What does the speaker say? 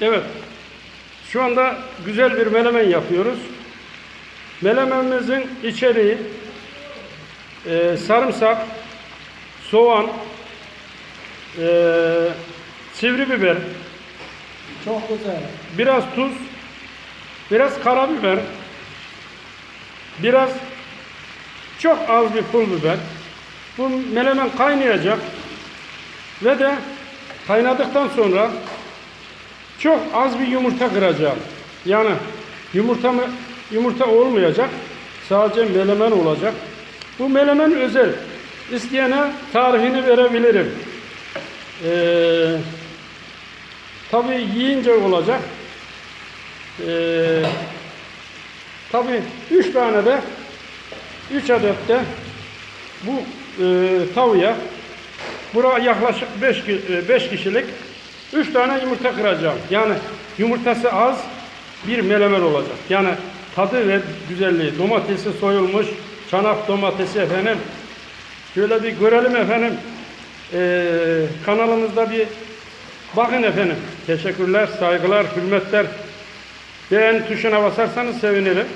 Evet. Şu anda güzel bir melemen yapıyoruz. Melemenimizin içeriği e, sarımsak, soğan, e, sivri biber, Çok güzel. biraz tuz, biraz karabiber, biraz çok az bir pul biber. Bu melemen kaynayacak ve de kaynadıktan sonra çok az bir yumurta kıracağım. Yani yumurta mı yumurta olmayacak. Sadece melemen olacak. Bu melemen özel. İsteyene tarifini verebilirim. Ee, tabii yiyince olacak. Ee, tabii üç tane de üç adet de bu e, tavaya Bura yaklaşık 5 5 kişilik 3 tane yumurta kıracağım. Yani yumurtası az bir melemen olacak. Yani tadı ve güzelliği. Domatesi soyulmuş, çanak domatesi efendim. Şöyle bir görelim efendim. Ee, kanalımızda bir bakın efendim. Teşekkürler, saygılar, hürmetler. Beğen tuşuna basarsanız sevinirim.